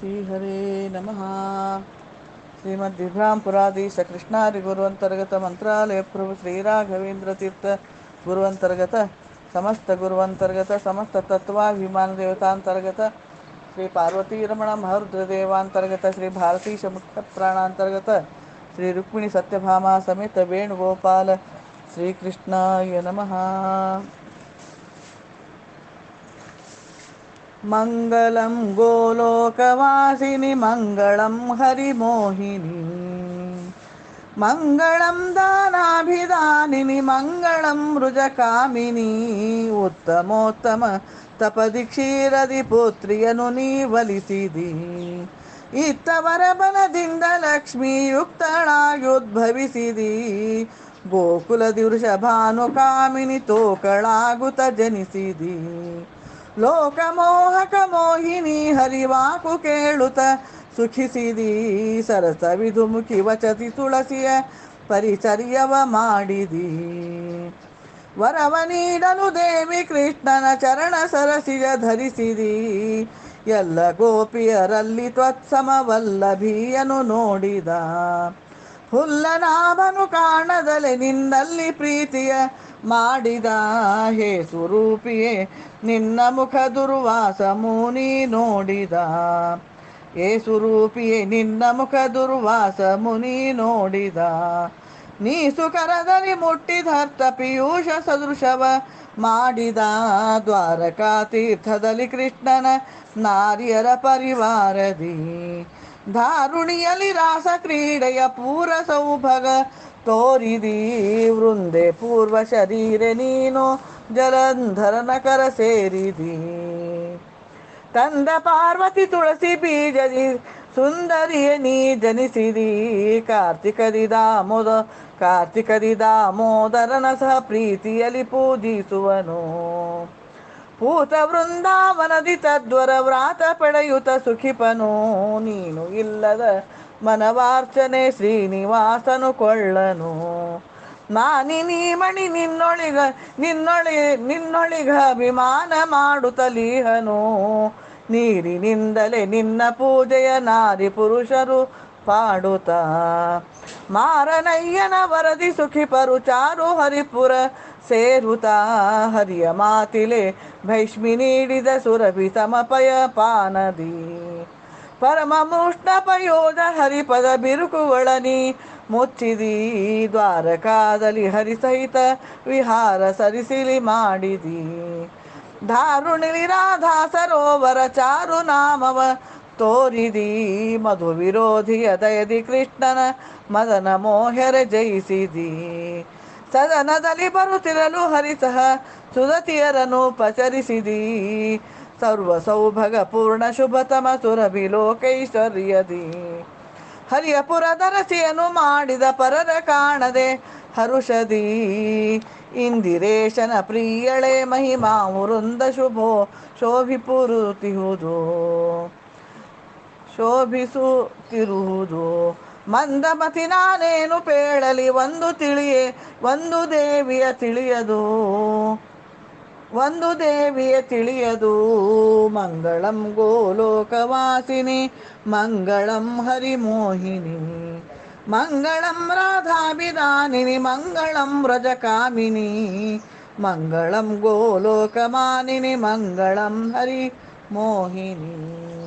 श्रीहरे नम। श्रीमद्विभ्रां सकृष्णारि गुरुवन्तर्गत मन्त्रालय प्रभु श्रीराघवेन्द्रतीर्थ गुरुवन्तर्गत समस्त गुरुवन्तर्गत समस्त तत्वाभिमान देवतांतर्गत श्री पार्वती रमण महरुद्रदेवांतर्गत श्री भारती मुख्य प्राणांतर्गत श्री रुक्मिणी सत्यभामा समेत वेणुगोपाल श्रीकृष्णाय नमः। మంగళం గోలోకవాసిని మంగళం హరిమోహిని. మంగళం దానాభిదానిని మంగళం మృజకామిని. ఉత్తమోత్తమ తపది క్షీరది పుత్రియను నీ వలిసిది. ಇತ್ತವರಬಲದಿಂದ ಲಕ್ಷ್ಮೀ ಯುಕ್ತಳಾಯುದ್ಭವಿಸಿದಿ ಗೋಕುಲದಿ ವೃಷಭಾನುಕಾಮಿನಿ ತೋಕಳಾಗುತ ಜನಿಸಿದಿ ಲೋಕಮೋಹಕ ಮೋಹಿನಿ ಹರಿವಾಕು ಕೇಳುತ ಸುಖಿಸಿದೀ ಸರಸ ವಿಧುಮುಖಿ ವಚತಿ ತುಳಸಿಯ ಪರಿಚರ್ಯವ ಮಾಡಿದಿ. ವರವ ನೀಡಲು ದೇವಿ ಕೃಷ್ಣನ ಚರಣ ಸರಸಿಯ ಧರಿಸಿದಿ. ಎಲ್ಲ ಗೋಪಿಯರಲ್ಲಿ ತ್ವತ್ಸಮವಲ್ಲಭಿಯನು ನೋಡಿದ. ಹುಲ್ಲನಾಭನು ಕಾಣದಲೆ ನಿನ್ನಲ್ಲಿ ಪ್ರೀತಿಯ ಮಾಡಿದ ಹೇ ಸ್ವರೂಪಿಯೇ ನಿನ್ನ ಮುಖ ದುರ್ವಾಸ ಮುನಿ ನೋಡಿದ. ಏ ಸ್ವರೂಪಿಯೇ ನಿನ್ನ ಮುಖ ದುರ್ವಾಸ ಮುನಿ ನೋಡಿದ. ನೀ ಸುಕರದಲ್ಲಿ ಮುಟ್ಟಿದರ್ಥ ಪಿಯೂಷ ಸದೃಶವ ಮಾಡಿದ. ದ್ವಾರಕಾ ತೀರ್ಥದಲ್ಲಿ ಕೃಷ್ಣನ ನಾರಿಯರ ಪರಿವಾರದಿ. ಧಾರುಣಿಯಲ್ಲಿ ರಾಸ ಕ್ರೀಡೆಯ ಪೂರ ಸೌಭಗ ತೋರಿದಿ ವೃಂದೆ ಪೂರ್ವ ಶರೀರೆ ನೀನು ಜಲಂಧರನ ಕರ ಸೇರಿದಿ ತಂದ ಪಾರ್ವತಿ ತುಳಸಿ ಬೀಜದಿ ಸುಂದರಿಯ ನೀ ಜನಿಸಿದಿ ಕಾರ್ತಿಕದಿ ದಾಮೋದ ಕಾರ್ತಿಕದಿ ದಾಮೋದರನ ಸಹ ಪ್ರೀತಿಯಲ್ಲಿ ಪೂಜಿಸುವನು ಪೂತ ವೃಂದಾವನದಿ ತದ್ವರ ವ್ರಾತ ಪಡೆಯುತ ಸುಖಿಪನು. ನೀನು ಇಲ್ಲದ ಮನವಾರ್ಚನೆ ಶ್ರೀನಿವಾಸನು ಕೊಳ್ಳನು. ನಾನಿ ನೀ ಮಣಿ ನಿನ್ನೊಳಿಗ, ನಿನ್ನೊಳಿ, ನಿನ್ನೊಳಿಗ ಅಭಿಮಾನ ಮಾಡುತ್ತಲೀಹನು ನೀರಿನಿಂದಲೇ ನಿನ್ನ ಪೂಜೆಯ ನಾರಿ ಪುರುಷರು ಪಾಡುತ್ತ. ಮಾರನಯ್ಯನ ವರದಿ ಸುಖಿಪರು ಚಾರು ಹರಿಪುರ ಸೇರುತ್ತ ಹರಿಯ ಮಾತಿಲೆ ಭೈಷ್ಮಿ ನೀಡಿದ ಸುರಭಿ ಸಮಪಯ ಪಾನದಿ ಪರಮ ಮುಷ್ಣಪಯೋಧ ಹರಿಪದ ಬಿರುಕುಗಳನಿ ಮುಚ್ಚಿದಿ ದ್ವಾರಕಾದಲ್ಲಿ ಹರಿಸಹಿತ ವಿಹಾರ ಸರಿಸಿಲಿ ಮಾಡಿದಿ ಧಾರುಣಿಲಿ ರಾಧಾ ಸರೋವರ ಚಾರು ನಾಮವ ತೋರಿದಿ ಮಧು ವಿರೋಧಿಯ ದಯದಿ ಕೃಷ್ಣನ ಮದನ ಮೋಹರೆ ಜಯಿಸಿದಿ. ಸದನದಲ್ಲಿ ಬರುತ್ತಿರಲು ಹರಿಸಹ ಸುರತಿಯರನ್ನು ಪಚರಿಸಿದಿ. ಸರ್ವ ಸೌಭಗ ಪೂರ್ಣ ಶುಭತಮ ಸುರಭಿ ಲೋಕೈಶ್ವರ್ಯದಿ. ಹರಿಯಪುರದ ಮಾಡಿದ ಪರರ ಕಾಣದೆ ಹರುಷದಿ. ಇಂದಿರೇಶನ ಪ್ರಿಯಳೆ ಮಹಿಮಾ ವೃಂದ ಶುಭೋ ಶೋಭಿಪುರುತಿಹುದು. ಶೋಭಿಸುತ್ತಿರುವುದು. ಮಂದಮತಿ ನಾನೇನು ಪೇಳಲಿ, ಒಂದು ತಿಳಿಯೇ, ಒಂದು ದೇವಿಯ ತಿಳಿಯದು? ಒಂದು ದೇವಿಯ ತಿಳಿಯದು? ಮಂಗಳಂ ಗೋಲೋಕವಾಸಿನಿ, ಮಂಗಳಂ ಹರಿಮೋಹಿನಿ, ಮಂಗಳಂ ರಾಧಾಭಿಧಾನಿನಿ ಮಂಗಳಂ ವ್ರಜಕಾಮಿನಿ ಮಂಗಳಂ ಗೋಲೋಕಮಾನಿನಿ, ಮಂಗಳಂ ಹರಿ ಮೋಹಿನಿ